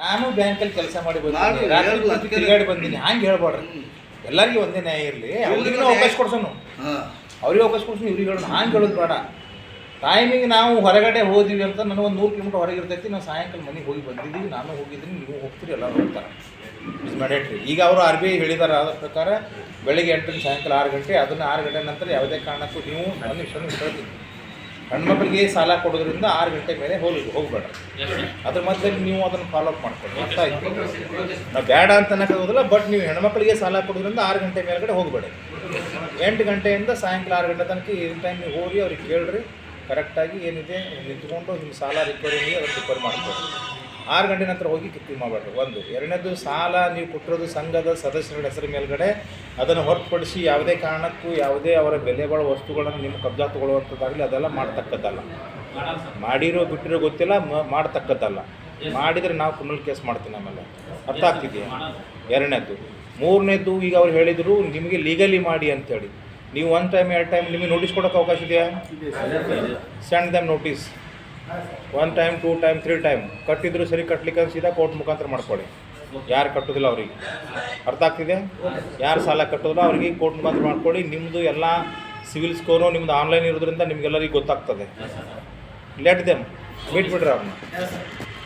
ನಾನು ಬ್ಯಾಂಕಲ್ಲಿ ಕೆಲಸ ಮಾಡಿ ರಾತ್ರಿ ಅದಕ್ಕೆ- ತಿರುಗಾಡಿ ಬಂದೀನಿ ಹಂಗೆ ಹೇಳ್ಬಾಡ್ರಿ ಎಲ್ಲರಿಗೂ ಒಂದೇ ನ್ಯಾಯ ಇರಲಿ. ಅವ್ರಿಗೂ ಅವಕಾಶ ಕೊಡ್ಸೋನು. ಹಾಂ. ಅವ್ರಿಗೆ ಅವಕಾಶ ಕೊಡ್ಸೋನು ಇವ್ರಿಗೆ ಹೇಳೋಣ ಹಂಗೆ ಹೇಳೋದು ಬೇಡ. ಟೈಮಿಗೆ ನಾವು ಹೊರಗಡೆ ಹೋದಿವಿ ಅಂತ ನನಗೆ ಒಂದು ನೂರು ಕಿಲೋಮೀಟರ್ ಹೊರಗೆ ಇರ್ತೈತಿ. ನಾವು ಸಾಯಂಕಾಲ ಮನೆಗೆ ಹೋಗಿ ಬಂದಿದ್ದೀವಿ ನಾನು ಹೋಗಿದ್ದೀನಿ. ನೀವು ಹೋಗ್ತೀರಿ ಎಲ್ಲರೂ ಹೋಗ್ತಾರೆ. ಇದು ಮ್ಯಾಡೇಟ್ರಿ ಈಗ ಅವರು ಆರ್ ಬಿ ಐ ಹೇಳಿದಾರೆ ಅದ್ರ ಪ್ರಕಾರ ಬೆಳಿಗ್ಗೆ ಎಂಟರಿಂದ ಸಾಯಂಕಾಲ ಆರು ಗಂಟೆ. ಅದನ್ನು ಆರು ಗಂಟೆ ನಂತರ ಯಾವುದೇ ಕಾರಣಕ್ಕೂ ನೀವು ನಾನು ಇಷ್ಟನ್ನು ಹೇಳ್ತೀನಿ ಹೆಣ್ಮಕ್ಳಿಗೆ ಸಾಲ ಕೊಡೋದ್ರಿಂದ ಆರು ಗಂಟೆ ಮೇಲೆ ಹೋಗಿ ಹೋಗ್ಬೇಡ. ಅದ್ರ ಮಧ್ಯದಲ್ಲಿ ನೀವು ಅದನ್ನು ಫಾಲೋ ಅಪ್ ಮಾಡ್ಕೊಳ್ಳಿ. ಅರ್ಥ ಆಯ್ತು? ನಾವು ಬೇಡ ಅಂತ ಅನ್ನೋಕ್ಕಾಗೋದಿಲ್ಲ ಬಟ್ ನೀವು ಹೆಣ್ಮಕ್ಳಿಗೆ ಸಾಲ ಕೊಡೋದ್ರಿಂದ ಆರು ಗಂಟೆ ಮೇಲ್ಗಡೆ ಹೋಗಬೇಡಿ. ಎಂಟು ಗಂಟೆಯಿಂದ ಸಾಯಂಕಾಲ ಆರು ಗಂಟೆ ತನಕ ಈ ಟೈಮ್ ನೀವು ಹೋಗಿ ಅವ್ರಿಗೆ ಕೇಳ್ರಿ. ಕರೆಕ್ಟಾಗಿ ಏನಿದೆ ನಿಂತ್ಕೊಂಡು ನಿಮ್ಮ ಸಾಲ ರಿಪೇರಿ ಅದನ್ನು ರಿಪೇರ್ ಮಾಡ್ಕೊಳ್ಳಿ. ಆರು ಗಂಟೆ ನಂತರ ಹೋಗಿ ಕಿತ್ತಿ ಮಾಡಬೇಡ್ರಿ ಒಂದು ಎರಡನೇದು ಸಾಲ ನೀವು ಕೊಟ್ಟಿರೋದು ಸಂಘದ ಸದಸ್ಯರ ಹೆಸರು ಮೇಲ್ಗಡೆ ಅದನ್ನು ಹೊರತುಪಡಿಸಿ ಯಾವುದೇ ಕಾರಣಕ್ಕೂ ಯಾವುದೇ ಅವರ ಬೆಲೆಗಳ ವಸ್ತುಗಳನ್ನು ನಿಮ್ಮ ಕಬ್ಜಾ ತಗೊಳ್ಳುವಂಥದ್ದಾಗಲಿ ಅದೆಲ್ಲ ಮಾಡ್ತಕ್ಕದ್ದಲ್ಲ. ಮಾಡಿರೋ ಬಿಟ್ಟಿರೋ ಗೊತ್ತಿಲ್ಲ ಮ- ಮಾಡ್ತಕ್ಕದ್ದಲ್ಲ. ಮಾಡಿದರೆ ನಾವು ಕ್ರಿಮಿನಲ್ ಕೇಸ್ ಮಾಡ್ತೀನಿ ಆಮೇಲೆ ಅರ್ಥ ಆಗ್ತಿದೆಯಾ? ಎರಡನೇದು. ಮೂರನೇದು ಈಗ ಅವ್ರು ಹೇಳಿದರು ನಿಮಗೆ ಲೀಗಲಿ ಮಾಡಿ ಅಂತೇಳಿ ನೀವು ಒನ್ ಟೈಮ್ ಎರಡು ಟೈಮ್ ನಿಮಗೆ ನೋಟಿಸ್ ಕೊಡೋಕೆ ಅವಕಾಶ ಇದೆಯಾ? Send them notice one time two time three time ಕಟ್ಟಿದ್ರು ಸರಿ, ಕಟ್ಲಿಕ್ಕೆ ಸೀದಾ ಕೋರ್ಟ್ ಮುಖಾಂತರ ಮಾಡ್ಕೊಳ್ಳಿ. ಯಾರು ಕಟ್ಟೋದಿಲ್ಲ ಅವ್ರಿಗೆ. ಅರ್ಥ ಆಗ್ತಿದೆ? ಯಾರು ಸಾಲ ಕಟ್ಟೋದಿಲ್ಲ ಅವ್ರಿಗೆ ಕೋರ್ಟ್ ಮುಖಾಂತರ ಮಾಡ್ಕೊಳ್ಳಿ. ನಿಮ್ಮದು ಎಲ್ಲ ಸಿವಿಲ್ ಸ್ಕೋರು ನಿಮ್ಮದು ಆನ್ಲೈನ್ ಇರೋದ್ರಿಂದ ನಿಮಗೆಲ್ಲರಿಗೆ ಗೊತ್ತಾಗ್ತದೆ. ಲೆಟ್ ದೆಮ್ ಮೀಟ್ ಬಿಡ್ರಿ ಅವ್ರನ್ನ.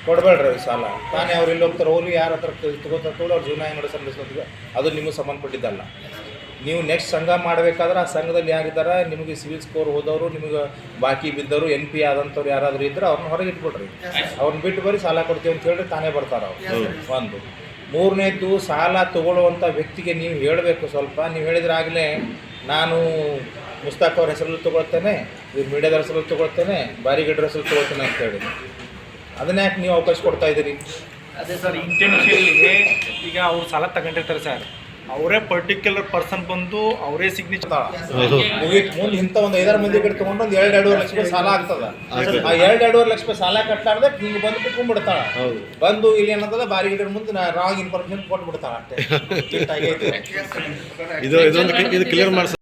ಕೊಡಬೇಡ್ರಿ ಸಾಲ. ತಾನೇ ಅವ್ರು ಇಲ್ಲಿ ಹೋಗ್ತಾರೆ ಹೋಗ್ಲಿ ಯಾರ ಹತ್ರ ತಗೋತಾರೆ ಅವ್ರ ಜೀವನ ಏನು ನಡೆಸ ನಡೆಸ್ಕೊತೀವಿ ಅದು ನಿಮಗೆ ಸಂಬಂಧಪಟ್ಟಿದ್ದಲ್ಲ. ನೀವು ನೆಕ್ಸ್ಟ್ ಸಂಘ ಮಾಡಬೇಕಾದ್ರೆ ಆ ಸಂಘದಲ್ಲಿ ಯಾರಿದ್ದಾರೆ? ನಿಮಗೆ ಸಿವಿಲ್ ಸ್ಕೋರ್ ಹೋದವರು ನಿಮಗೆ ಬಾಕಿ ಬಿದ್ದವರು ಎನ್ ಪಿ ಆದಂಥವ್ರು ಯಾರಾದರೂ ಇದ್ದರೆ ಅವ್ರನ್ನ ಹೊರಗೆ ಇಟ್ಬಿಡ್ರಿ. ಅವ್ರನ್ನ ಬಿಟ್ಟು ಬರೀ ಸಾಲ ಕೊಡ್ತೀವಿ ಅಂತ ಹೇಳಿದ್ರೆ ತಾನೇ ಬರ್ತಾರೆ ಅವ್ರು. ಒಂದು. ಮೂರನೇದ್ದು ಸಾಲ ತಗೊಳ್ಳುವಂಥ ವ್ಯಕ್ತಿಗೆ ನೀವು ಹೇಳಬೇಕು ಸ್ವಲ್ಪ. ನೀವು ಹೇಳಿದ್ರಾಗಲೇ ನಾನು ಮುಸ್ತಾಕ್ ಅವ್ರ ಹೆಸರಲ್ಲಿ ತೊಗೊಳ್ತೇನೆ ಇವ್ರು ಮೀಡಿಯಾದ ಹೆಸರಲ್ಲಿ ತೊಗೊಳ್ತೇನೆ ಬಾರಿಗಡ್ರ ಹೆಸರಲ್ಲಿ ತೊಗೊಳ್ತೇನೆ ಅಂತ ಹೇಳಿ. ಅದನ್ನ ಯಾಕೆ ನೀವು ಅವಕಾಶ ಕೊಡ್ತಾ ಇದ್ದೀರಿ? ಅದೇ ಸರ್ ಇಂಟೆನ್ಷಿಯಲಿ ಈಗ ಅವ್ರು ಸಾಲ ತಗೊಂಡಿರ್ತಾರೆ ಸರ್. ಅವರೇ ಪರ್ಟಿಕ್ಯುಲರ್ ಪರ್ಸನ್ ಬಂದು ಅವರೇ ಸಿಗ್ನೇಚರ್ ಮುಂದೆ ಇಂಥ ಒಂದು ಐದಾರು ಮಂದಿ ಕಡೆ ತೊಗೊಂಡು ಒಂದು ಎರಡು ಎರಡೂವರೆ ಲಕ್ಷ ರೂಪಾಯಿ ಸಾಲ ಆಗ್ತದ. ಆ ಎರಡು ಎರಡೂವರೆ ಲಕ್ಷ ರೂಪಾಯಿ ಸಾಲ ಕಟ್ಲಾರ್ದೆ ಹಿಂಗೆ ಬಂದು ಬಿಟ್ಕೊಂಡ್ಬಿಡ್ತಾಳ ಬಂದು ಇಲ್ಲಿ ಏನಂತದ ಬಾರಿ ಗಿಡ ಮುಂದೆ ರಾಂಗ್ ಇನ್ಫಾರ್ಮೇಶನ್ ಕೊಟ್ಬಿಡ್ತಾಳ ಅಷ್ಟೇ. ಇದು ಇದೊಂದು ಇದು ಕ್ಲಿಯರ್ ಮಾಡಿಸ್